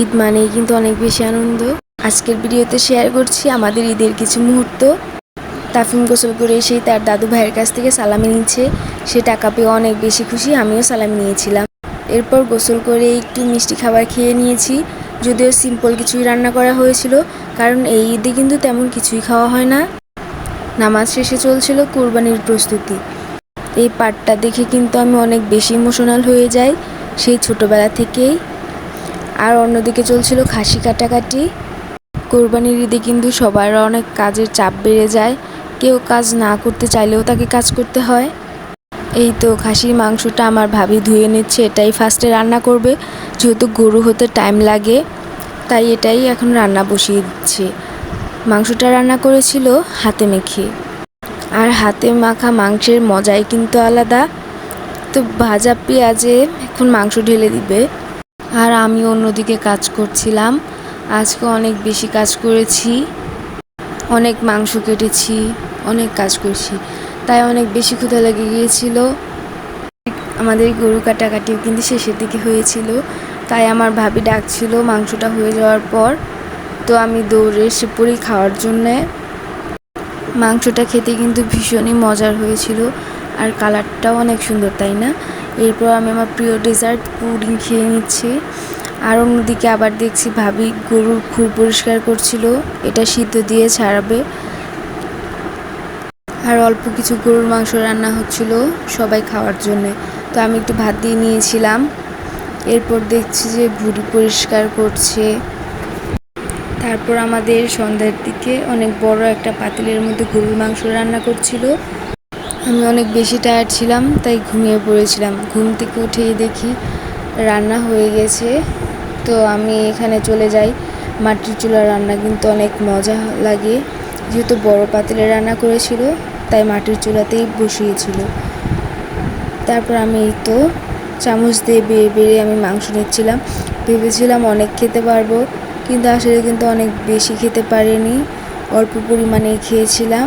ঈদ মানেই কিন্তু অনেক বেশি আনন্দ। আজকের ভিডিওতে শেয়ার করছি আমাদের ঈদের কিছু মুহূর্ত। তাফিম গোসল করে এসেই তার দাদু ভাইয়ের কাছ থেকে সালামি নিচ্ছে। সে টাকা পেয়ে অনেক বেশি খুশি, আমিও সালামি নিয়েছিলাম। এরপর গোসল করে একটু মিষ্টি খাবার খেয়ে নিয়েছি। যদিও সিম্পল কিছুই রান্না করা হয়েছিল, কারণ এই ঈদে কিন্তু তেমন কিছুই খাওয়া হয় না। নামাজ শেষে চলছিল কোরবানির প্রস্তুতি। এই পার্টটা দেখে কিন্তু আমি অনেক বেশি ইমোশনাল হয়ে যাই। সেই ছোটবেলা থেকেই আর অন্যদিকে চলছিল খাসি কাটাকাটি। কোরবানির ঈদে কিন্তু সবার অনেক কাজের চাপ বেড়ে যায়। কেউ কাজ না করতে চাইলেও তাকে কাজ করতে হয়। এই তো খাসির মাংসটা আমার ভাবি ধুয়ে নিচ্ছে, এটাই ফার্স্টে রান্না করবে। যেহেতু গরু হতে টাইম লাগে, তাই এটাই এখন রান্না বসিয়ে দিচ্ছে। মাংসটা রান্না করেছিল হাতে মেখে। আর হাতে মাখা মাংসের মজাই কিন্তু আলাদা। তো ভাজা পেঁয়াজে এখন মাংস ঢেলে দিবে। আর আমি অন্যদিকে কাজ করছিলাম। আজকে অনেক বেশি কাজ করেছি, অনেক মাংস কেটেছি, অনেক কাজ করছি। তাই অনেক বেশি ক্ষুধা লেগে গিয়েছিল। আমাদের গরু কাটাকাটিও কিন্তু শেষের দিকে হয়েছিল। তাই আমার ভাবি ডাকছিল মাংসটা হয়ে যাওয়ার পর। তো আমি দৌড়ে এসে পড়ি খাওয়ার জন্যে। মাংসটা খেতে কিন্তু ভীষণই মজার হয়েছিল। আর কালারটাও অনেক সুন্দর, তাই না? এরপর আমি আমার প্রিয় ডেজার্ট পুডিং খেয়ে নিচ্ছি। আর অন্যদিকে আবার দেখছি ভাবি গরুর খুর পরিষ্কার করছিল, এটা সিদ্ধ দিয়ে ছাড়াবে। আর অল্প কিছু গরুর মাংস রান্না হচ্ছিল সবাই খাওয়ার জন্যে। তো আমি একটু ভাত দিয়ে নিয়েছিলাম। এরপর দেখছি যে ভুড়ি পরিষ্কার করছে। তারপর আমাদের সন্ধ্যার দিকে অনেক বড় একটা পাতিলের মধ্যে গরুর মাংস রান্না করছিল। আমি অনেক বেশি টায়ার্ড ছিলাম, তাই ঘুমিয়ে পড়েছিলাম। ঘুম থেকে উঠেই দেখি রান্না হয়ে গেছে। তো আমি এখানে চলে যাই। মাটির চুলার রান্না কিন্তু অনেক মজা লাগে। যেহেতু বড় পাতিলে রান্না করেছিল, তাই মাটির চুলাতেই বসিয়েছিল। তারপর আমি তো চামচ দিয়ে বেড়ে বেড়ে আমি মাংস নিচ্ছিলাম। ভেবেছিলাম অনেক খেতে পারব, কিন্তু আসলে কিন্তু অনেক বেশি খেতে পারিনি। অল্প পরিমাণে খেয়েছিলাম।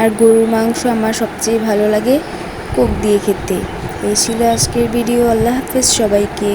আর গরুর মাংস আমার সবচেয়ে ভালো লাগে কোক দিয়ে খেতে। এই ছিল আজকের ভিডিও। আল্লাহ হাফেজ সবাইকে।